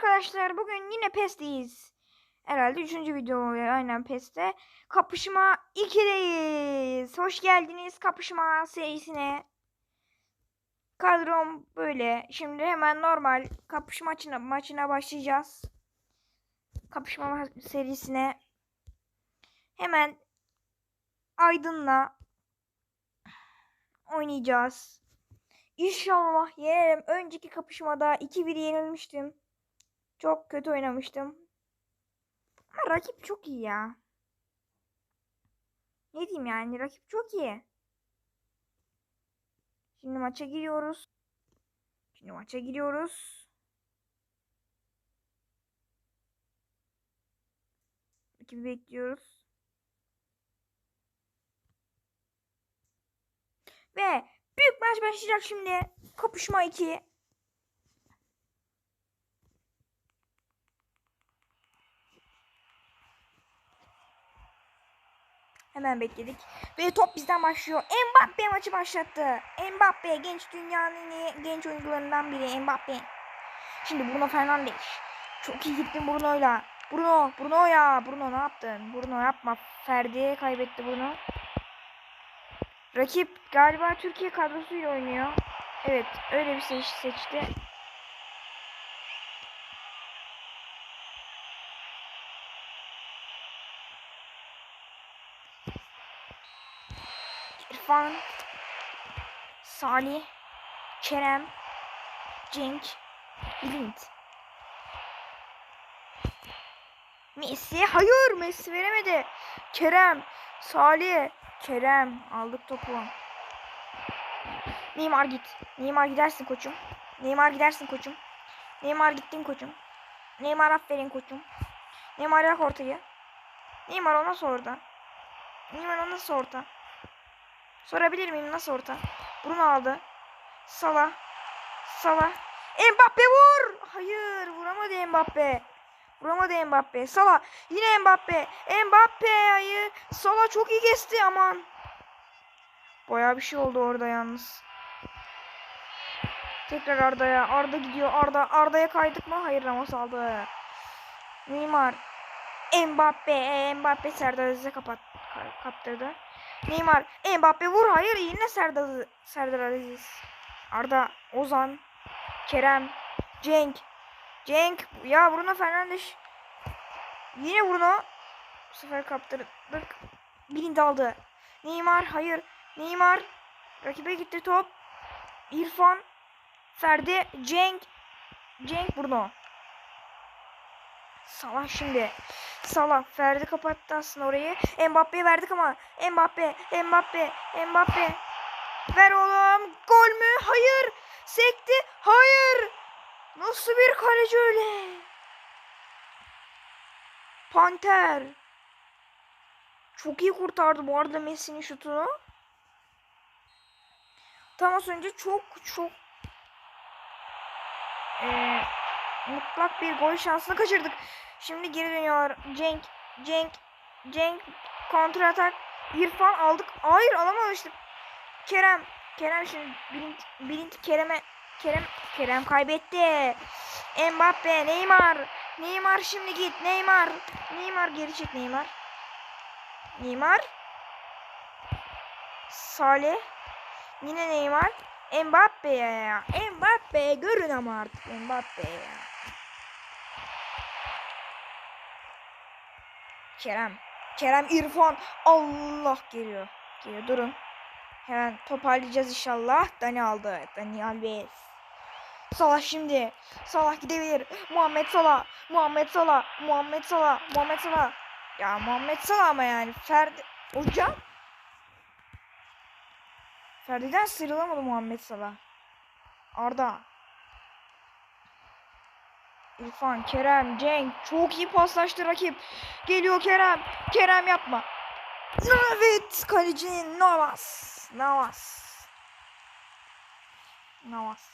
arkadaşlar bugün yine PES'teyiz. Herhalde üçüncü video oluyor aynen PES'te. Kapışma 2'deyiz. Hoş geldiniz kapışma serisine. Kadrom böyle. Şimdi hemen normal kapışma maçına, maçına başlayacağız. Kapışma ma- serisine. Hemen Aydın'la oynayacağız. İnşallah yenerim. Önceki kapışmada 2-1 yenilmiştim. Çok kötü oynamıştım. Ama rakip çok iyi ya. Ne diyeyim yani rakip çok iyi. Şimdi maça giriyoruz. Şimdi maça giriyoruz. Rakibi bekliyoruz. Ve büyük maç başlayacak şimdi. Kapışma 2. Hemen bekledik. Ve top bizden başlıyor. Mbappe maçı başlattı. Mbappe genç dünyanın genç oyuncularından biri Mbappe. Şimdi Bruno Fernandes. Çok iyi gittin Bruno'yla. Bruno, Bruno ya. Bruno ne yaptın? Bruno yapma. Ferdi kaybetti Bruno. Rakip galiba Türkiye kadrosuyla oynuyor. Evet, öyle bir seç seçti. İrfan, Salih, Kerem, Cenk, Bülent. Messi, hayır Messi veremedi. Kerem, Salih, Kerem aldık topu. Neymar git. Neymar gidersin koçum. Neymar gidersin koçum. Neymar gittin koçum. Neymar aferin koçum. Neymar yak ortaya. Neymar o nasıl orada? Neymar o nasıl orta? Sorabilir miyim nasıl orta? Bruno aldı. Salah. Salah. Mbappe vur. Hayır vuramadı Mbappe. Vuramadı Mbappe. Salah. Yine Mbappe. Mbappe hayır. Salah çok iyi kesti aman. Baya bir şey oldu orada yalnız. Tekrar Arda'ya. Arda gidiyor. Arda. Arda'ya kaydık mı? Hayır Ramos aldı. Neymar. Mbappe. Mbappe Serdar kapat, ka- kaptırdı. Neymar. Mbappe vur. Hayır yine Serdar, Serdar Aziz. Arda. Ozan. Kerem. Cenk. Cenk. Ya Bruno Fernandes. Yine Bruno. Bu sefer kaptırdık. Blind aldı. Neymar. Hayır. Neymar. Rakibe gitti top. İrfan. Ferdi. Cenk. Cenk Bruno. Salah şimdi. Salah. Ferdi kapattı aslında orayı. Mbappe'ye verdik ama. Mbappe. Mbappe. Mbappe. Ver oğlum. Gol mü? Hayır. Sekti. Hayır. Nasıl bir kaleci öyle? Panter. Çok iyi kurtardı bu arada Messi'nin şutunu. Tam az önce çok çok eee, mutlak bir gol şansını kaçırdık. Şimdi geri dönüyorlar. Cenk, Cenk, Cenk kontra atak. İrfan aldık. Hayır alamamıştık. Kerem, Kerem şimdi Bilint, Bilint Kerem'e Kerem Kerem kaybetti. Mbappe, Neymar. Neymar şimdi git. Neymar. Neymar geri çek Neymar. Neymar. Salih. Yine Neymar. Mbappe ya. Mbappe görün ama artık Mbappe ya. Kerem. Kerem İrfan. Allah geliyor. Geliyor durun. Hemen toparlayacağız inşallah. Dani aldı. Dani Alves. Salah şimdi. Salah gidebilir. Muhammed Salah. Muhammed Salah. Muhammed Salah. Muhammed Salah. Ya Muhammed Salah ama yani. Ferdi. Hocam. Ferdi'den sıyrılamadı Muhammed Salah. Arda. İrfan, Kerem, Cenk. Çok iyi paslaştı rakip. Geliyor Kerem. Kerem yapma. Evet. Kaleci Navas. Navas. Navas.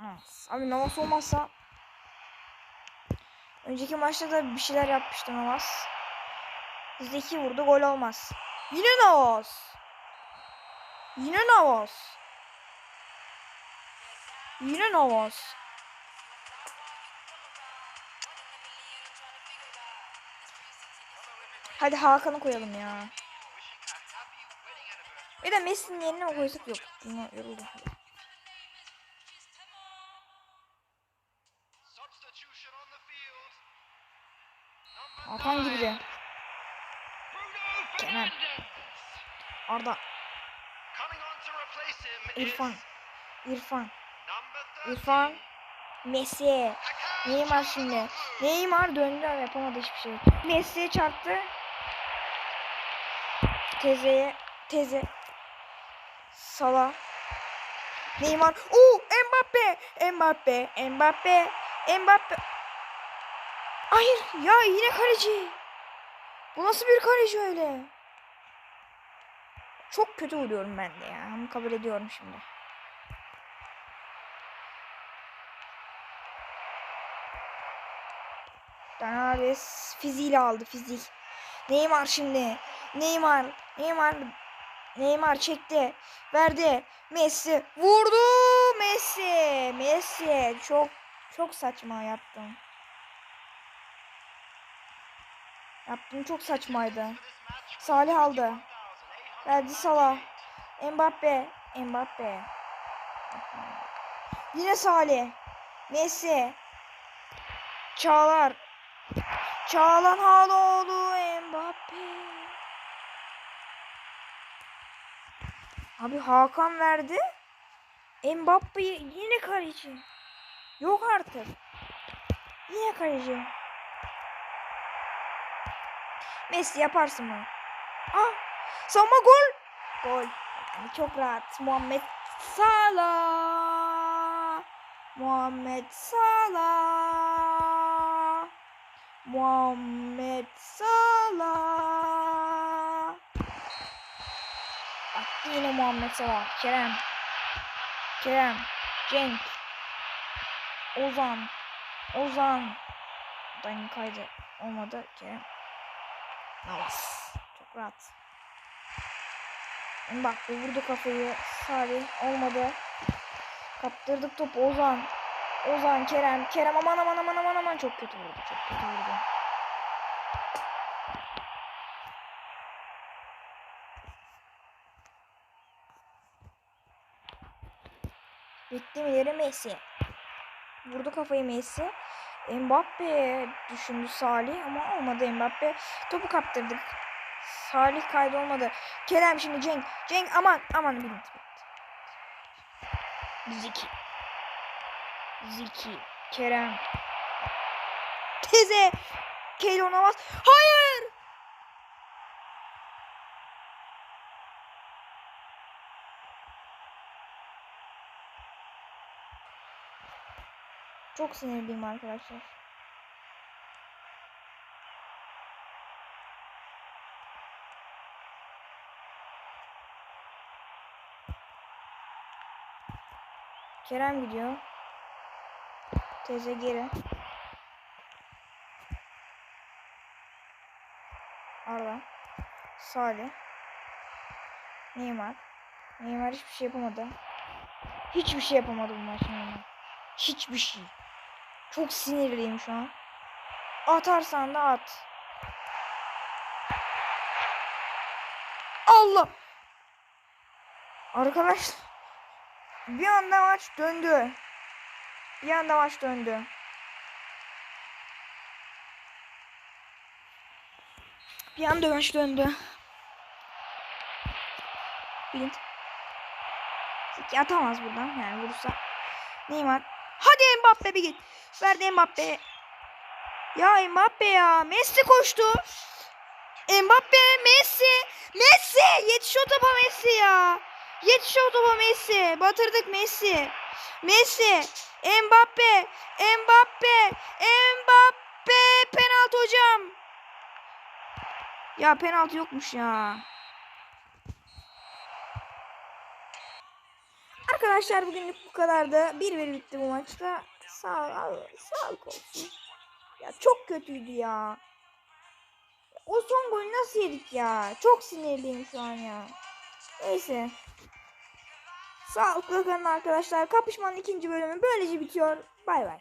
Navas. Abi Navas olmazsa Önceki maçta da bir şeyler yapmıştı Navas. Bizde iki vurdu gol olmaz. Yine Navas. Yine Navas. Yine Navas. Hadi Hakan'ı koyalım ya. Bir de Messi'nin yerine mi koysak yok. Buna yoruldum. Hakan girdi. Kenan. Arda. İrfan. İrfan. Number 30. İrfan. Messi. Neymar şimdi. Neymar döndü ama yapamadı hiçbir şey. Messi'ye çarptı. Tezeye. Teze. Salah. Neymar. Oo Mbappe. Mbappe. Mbappe. Mbappe. Hayır ya yine kaleci. Bu nasıl bir kaleci öyle? Çok kötü vuruyorum ben de ya. Onu kabul ediyorum şimdi. Bernardes fiziğiyle aldı fizik. Neymar şimdi. Neymar. Neymar. Neymar çekti. Verdi. Messi. Vurdu. Messi. Messi. Çok çok saçma yaptım. Yaptım çok saçmaydı. Salih aldı. Verdi Salah. Mbappe. Mbappe. Yine Salih. Messi. Çağlar. Çağlan Haloğlu Mbappe. Abi Hakan verdi. Mbappe yine kaleci. Yok artık. Yine kaleci. Messi yaparsın bunu. Ah! Savunma gol. Gol. Yani çok rahat. Muhammed Salah. Muhammed Salah. Muhammed Salah. Attı yine Muhammed Salah. Kerem. Kerem. Cenk. Ozan. Ozan. Buradan kaydı. Olmadı. Kerem. Navas. Çok rahat. Mbappe vurdu kafayı. Salih olmadı. Kaptırdık topu Ozan. Ozan Kerem. Kerem aman aman aman aman aman çok kötü vurdu. Çok kötü vurdu. Bitti mi yeri Messi. Vurdu kafayı Messi. Mbappe düşündü Salih ama olmadı Mbappe. Topu kaptırdık. Salih kaydı olmadı. Kerem şimdi Cenk. Cenk aman aman bitti. bitti. Ziki. Ziki. Kerem. Teze. Keylor Navas. Hayır. Çok sinirliyim arkadaşlar. Kerem gidiyor. Teze geri. Arda. Salih. Neymar. Neymar hiçbir şey yapamadı. Hiçbir şey yapamadı bu maç Neymar. Hiçbir şey. Çok sinirliyim şu an. Atarsan da at. Allah. Arkadaşlar. Bir anda maç döndü. Bir anda maç döndü. Bir anda maç döndü. Bilin. Zeki atamaz buradan yani vurursa. Neymar. Hadi Mbappe bir git. Verdi Mbappe. Ya Mbappe ya. Messi koştu. Mbappe, Messi. Messi. Yetiş o topa Messi ya. Yetiş o topa Messi. Batırdık Messi. Messi. Mbappe. Mbappe. Mbappe. Penaltı hocam. Ya penaltı yokmuş ya. Arkadaşlar bugünlük bu kadardı. Bir bir bitti bu maçta. Sağ ol, sağlık olsun. Ya çok kötüydü ya. O son golü nasıl yedik ya? Çok sinirliyim şu an ya. Neyse. Sağlıklı kalın arkadaşlar. Kapışmanın ikinci bölümü böylece bitiyor. Bay bay.